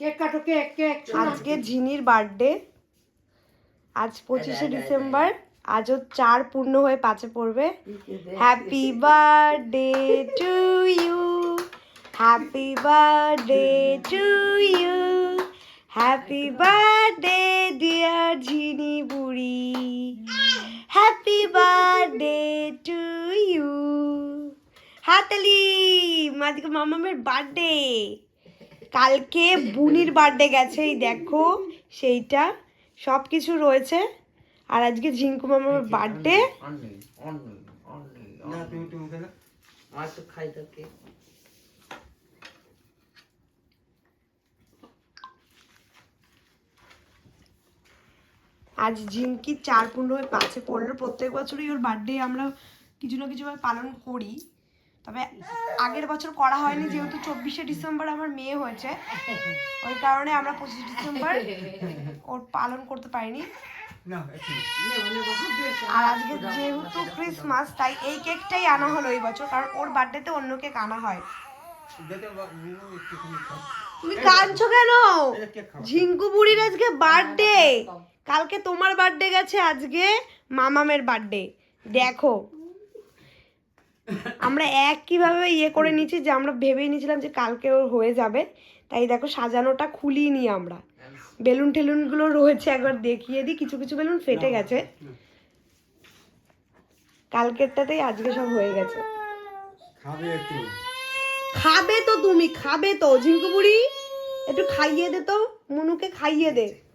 Cake কাটো cake cake আজকে ঝিনির birthday. আজ পঁচিশে ডিসেম্বর। আজও চার পূর্ণ হয়ে পাঁচে পড়বে। Happy birthday to you happy birthday to you happy birthday dear Jhini বুড়ি হ্যাপি বার্থডে টু ইউ হাতালি আজকে মামামের বার্থডে কালকে বুনির বার্থডে গেছে এই দেখো সেইটা সব কিছু রয়েছে। আর আজকে ঝিঙ্কু মামার বার্থডে আজ ঝিঙ্কি চার পনেরো পাঁচে পড়ল। প্রত্যেক বছরই ওর বার্থডে আমরা কিছু না কিছুভাবে পালন করি। তবে আগের বছর করা হয়নি যেহেতু চব্বিশে ডিসেম্বর আমার মেয়ে হয়েছে। ওই কারণে আমরা পঁচিশে ডিসেম্বর ওর পালন করতে পারিনি। আর আজকে যেহেতু ক্রিসমাস তাই এই কেকটাই আনা হলো এই বছর কারণ ওর বার্থডেতে অন্য কেক আনা হয়। তুমি কাঁদছো কেন? ঝিঙ্কু বুড়ির আজকে বার্থডে। কালকে তোমার বার্থডে গেছে আজকে মামামের বার্থডে। দেখো আমরা একইভাবে ইয়ে করে নিয়েছি যে আমরা ভেবেই নিয়েছিলাম যে কালকে ওর হয়ে যাবে। তাই দেখো সাজানোটা খুলিনি আমরা। বেলুন টেলুনগুলো রয়েছে একবার দেখিয়ে দিই। কিছু কিছু বেলুন ফেটে গেছে। কালকেরটাতেই আজকে সব হয়ে গেছে। খাবে একটু। খাবে তো তুমি খাবে তো। ঝিঙ্কু বুড়ি একটু খাইয়ে দে তো। মনুকে খাইয়ে দে।